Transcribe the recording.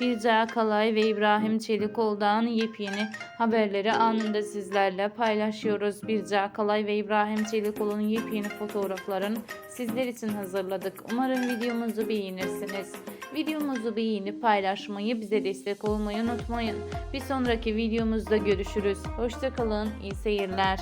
Birce Akalay ve İbrahim Çelikoğlu'dan yepyeni haberleri anında sizlerle paylaşıyoruz. Birce Akalay ve İbrahim Çelikoğlu'nun yepyeni fotoğraflarını sizler için hazırladık. Umarım videomuzu beğenirsiniz. Videomuzu beğenip paylaşmayı, bize destek olmayı unutmayın. Bir sonraki videomuzda görüşürüz. Hoşçakalın, iyi seyirler.